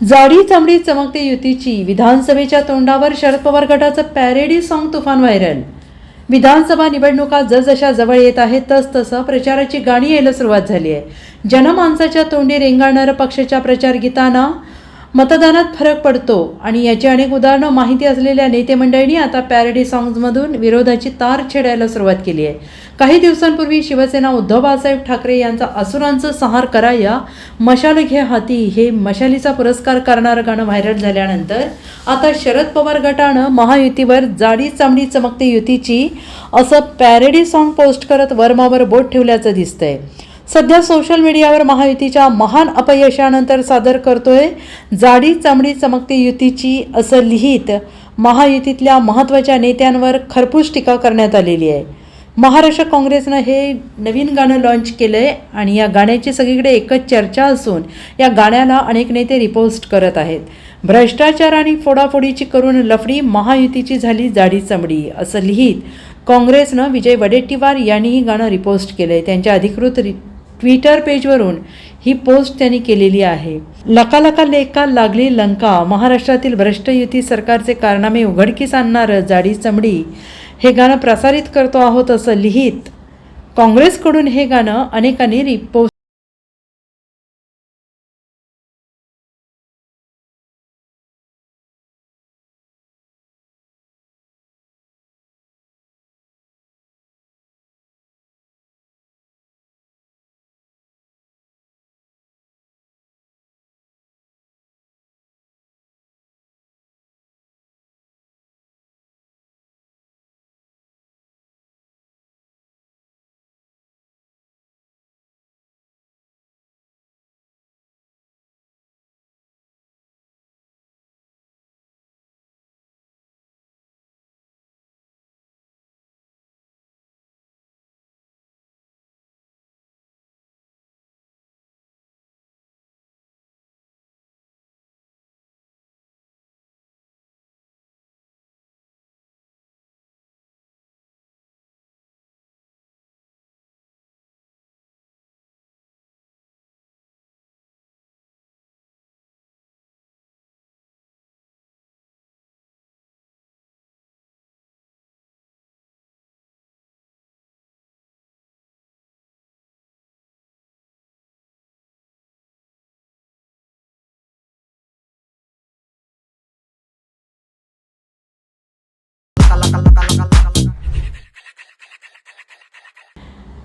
जाडी चमडी चमकते युतीची. विधानसभेच्या तोंडावर शरद पवार गटाचं पॅरेडी सॉन्ग तुफान व्हायरल. विधानसभा निवडणुका जसजशा जवळ येत आहेत तस तसं प्रचाराची गाणी यायला सुरुवात झाली आहे. जनमानसाच्या तोंडी रेंगाळणाऱ्या पक्षाच्या प्रचार गीतांना मतदानात फरक पडतो आणि याची अनेक उदाहरणं माहिती असलेल्या नेते मंडळींनी आता पॅरडी सॉंग्समधून विरोधाची तार छेडायला सुरुवात केली आहे. काही दिवसांपूर्वी शिवसेना उद्धव बाळासाहेब ठाकरे यांचा असुरांचं संहार करा या मशाल घे हाती हे मशालीचा पुरस्कार करणारं गाणं व्हायरल झाल्यानंतर आता शरद पवार गटानं महायुतीवर जाडी चामडी चमकते युतीची असं पॅरेडी सॉंग पोस्ट करत वर्मावर बोट ठेवल्याचं दिसतंय. सध्या सोशल मीडियावर महायुतीच्या महान अपयशानंतर सादर करतोय जाडी चामडी चमकते युतीची असं लिहित महायुतीतल्या महत्त्वाच्या नेत्यांवर खरपूस टीका करण्यात आलेली आहे. महाराष्ट्र काँग्रेसनं हे नवीन गाणं लॉन्च केलं आहे आणि या गाण्याची सगळीकडे एकच चर्चा असून या गाण्याला अनेक नेते रिपोस्ट करत आहेत. भ्रष्टाचार आणि फोडाफोडीची करून लफडी महायुतीची झाली जाडी चमडी असं लिहित काँग्रेसनं विजय वडेट्टीवार यांनीही गाणं रिपोस्ट केलं आहे त्यांच्या अधिकृत रि ट्विटर पेजवरून ही पोस्ट त्यांनी केलेली आहे. लकालका लेका लागली लंका महाराष्ट्रातील भ्रष्ट युती सरकारचे कारनामे उघडकीस आणणारं जाडी चमडी हे गाणं प्रसारित करतो आहोत असं लिहित काँग्रेसकडून हे गाणं अनेकांनी repost